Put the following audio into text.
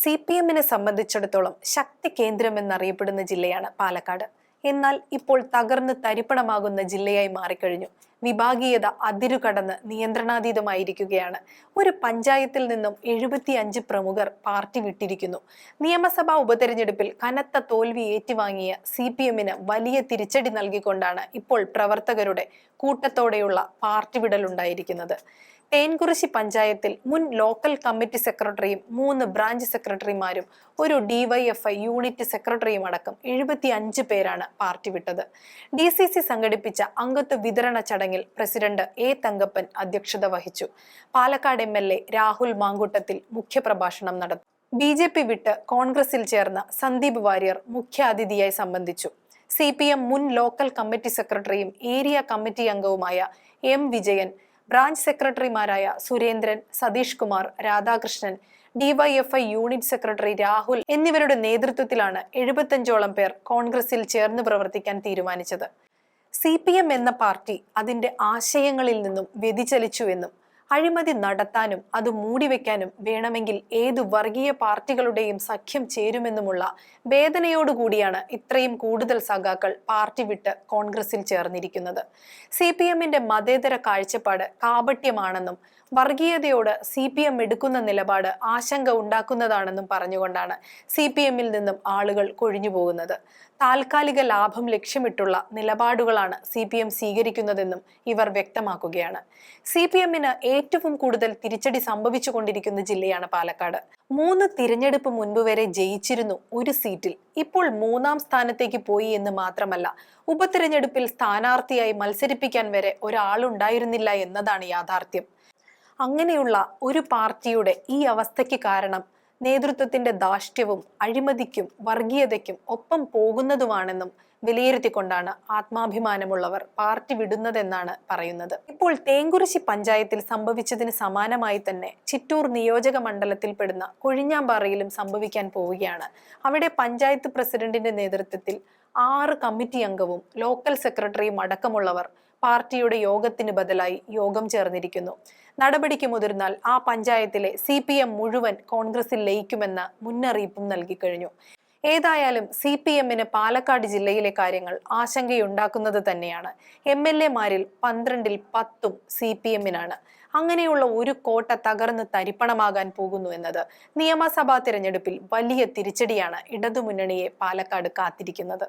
C P എമ്മിനെ സംബന്ധിച്ചിടത്തോളം ശക്തി കേന്ദ്രം എന്നറിയപ്പെടുന്ന ജില്ലയാണ് പാലക്കാട്. എന്നാൽ ഇപ്പോൾ തകർന്ന് തരിപ്പണമാകുന്ന ജില്ലയായി മാറിക്കഴിഞ്ഞു. വിഭാഗീയത അതിരുകടന്ന് നിയന്ത്രണാതീതമായിരിക്കുകയാണ്. ഒരു പഞ്ചായത്തിൽ നിന്നും എഴുപത്തി അഞ്ച് പ്രമുഖർ പാർട്ടി വിട്ടിരിക്കുന്നു. നിയമസഭാ ഉപതെരഞ്ഞെടുപ്പിൽ കനത്ത തോൽവി ഏറ്റുവാങ്ങിയ സി പി എമ്മിന് വലിയ തിരിച്ചടി നൽകിക്കൊണ്ടാണ് ഇപ്പോൾ പ്രവർത്തകരുടെ കൂട്ടത്തോടെയുള്ള പാർട്ടി വിടലുണ്ടായിരിക്കുന്നത്. തേൻകുറിശി പഞ്ചായത്തിൽ മുൻ ലോക്കൽ കമ്മിറ്റി സെക്രട്ടറിയും മൂന്ന് ബ്രാഞ്ച് സെക്രട്ടറിമാരും ഒരു ഡിവൈഎഫ്ഐ യൂണിറ്റ് സെക്രട്ടറിയും അടക്കം എഴുപത്തി അഞ്ച് പേരാണ് പാർട്ടി വിട്ടത്. ഡി സി സി സംഘടിപ്പിച്ച അംഗത്വ വിതരണ ചടങ്ങിൽ പ്രസിഡന്റ് എ തങ്കപ്പൻ അധ്യക്ഷത വഹിച്ചു. Palakkad M L A Rahul Mamkootathil മുഖ്യപ്രഭാഷണം നടത്തി. ബി ജെ പി വിട്ട് കോൺഗ്രസിൽ ചേർന്ന സന്ദീപ് വാര്യർ മുഖ്യാതിഥിയായി സംബന്ധിച്ചു. സി പി എം മുൻ ലോക്കൽ കമ്മിറ്റി സെക്രട്ടറിയും ഏരിയ കമ്മിറ്റി അംഗവുമായ എം വിജയൻ ബ്രാഞ്ച് സെക്രട്ടറിമാരായ Surendran Satheesh Kumar Radhakrishnan DYFI unit secretary Rahul എന്നിവരുടെ നേതൃത്വത്തിലാണ് എഴുപത്തഞ്ചോളം പേർ കോൺഗ്രസിൽ ചേർന്ന് പ്രവർത്തിക്കാൻ തീരുമാനിച്ചത്. സി എന്ന പാർട്ടി അതിന്റെ ആശയങ്ങളിൽ നിന്നും വ്യതിചലിച്ചുവെന്നും അഴിമതി നടത്താനും അത് മൂടിവെക്കാനും വേണമെങ്കിൽ ഏത് വർഗീയ പാർട്ടികളുടെയും സഖ്യം ചേരുമെന്നുമുള്ള വേദനയോടുകൂടിയാണ് ഇത്രയും കൂടുതൽ സഖാക്കൾ പാർട്ടി വിട്ട് കോൺഗ്രസിൽ ചേർന്നിരിക്കുന്നത്. സി പി എമ്മിന്റെ മതേതര കാഴ്ചപ്പാട് കാപട്യമാണെന്നും വർഗീയതയോട് സി പി എം എടുക്കുന്ന നിലപാട് ആശങ്ക ഉണ്ടാക്കുന്നതാണെന്നും പറഞ്ഞുകൊണ്ടാണ് സി പി എമ്മിൽ നിന്നും ആളുകൾ കൊഴിഞ്ഞു പോകുന്നത് താൽക്കാലിക ലാഭം ലക്ഷ്യമിട്ടുള്ള നിലപാടുകളാണ് സി പി എം സ്വീകരിക്കുന്നതെന്നും ഇവർ വ്യക്തമാക്കുകയാണ്. സി പി എമ്മിന് ഏറ്റവും കൂടുതൽ തിരിച്ചടി സംഭവിച്ചു കൊണ്ടിരിക്കുന്ന ജില്ലയാണ് പാലക്കാട്. മൂന്ന് തിരഞ്ഞെടുപ്പ് മുൻപ് വരെ ജയിച്ചിരുന്നു ഒരു സീറ്റിൽ. ഇപ്പോൾ മൂന്നാം സ്ഥാനത്തേക്ക് പോയി എന്ന് മാത്രമല്ല ഉപതിരഞ്ഞെടുപ്പിൽ സ്ഥാനാർത്ഥിയായി മത്സരിപ്പിക്കാൻ വരെ ഒരാളുണ്ടായിരുന്നില്ല എന്നതാണ് യാഥാർത്ഥ്യം. അങ്ങനെയുള്ള ഒരു പാർട്ടിയുടെ ഈ അവസ്ഥയ്ക്ക് കാരണം നേതൃത്വത്തിന്റെ ദാഷ്ട്യവും അഴിമതിക്കും വർഗീയതയ്ക്കും ഒപ്പം പോകുന്നതുമാണെന്നും വിലയിരുത്തിക്കൊണ്ടാണ് ആത്മാഭിമാനമുള്ളവർ പാർട്ടി വിടുന്നതെന്നാണ് പറയുന്നത്. ഇപ്പോൾ തേങ്കുറിശി പഞ്ചായത്തിൽ സംഭവിച്ചതിന് സമാനമായി തന്നെ ചിറ്റൂർ നിയോജക മണ്ഡലത്തിൽപ്പെടുന്ന കൊഴിഞ്ഞാമ്പാറയിലും സംഭവിക്കാൻ പോവുകയാണ്. അവിടെ പഞ്ചായത്ത് പ്രസിഡന്റിന്റെ നേതൃത്വത്തിൽ ആറ് കമ്മിറ്റി അംഗവും ലോക്കൽ സെക്രട്ടറിയും അടക്കമുള്ളവർ പാർട്ടിയുടെ യോഗത്തിന് ബദലായി യോഗം ചേർന്നിരിക്കുന്നു. നടപടിക്ക് മുതിർന്നാൽ ആ പഞ്ചായത്തിലെ സി പി എം മുഴുവൻ കോൺഗ്രസിൽ ലയിക്കുമെന്ന മുന്നറിയിപ്പും നൽകിക്കഴിഞ്ഞു ഏതായാലും സി പി എമ്മിന് പാലക്കാട് ജില്ലയിലെ കാര്യങ്ങൾ ആശങ്കയുണ്ടാക്കുന്നത് തന്നെയാണ്. എം എൽ എമാരിൽ പന്ത്രണ്ടിൽ പത്തും സി പി എമ്മിനാണ്. അങ്ങനെയുള്ള ഒരു കോട്ട തകർന്ന് തരിപ്പണമാകാൻ പോകുന്നു എന്നത് നിയമസഭാ തിരഞ്ഞെടുപ്പിൽ വലിയ തിരിച്ചടിയാണ് ഇടതുമുന്നണിയെ പാലക്കാട് കാത്തിരിക്കുന്നത്.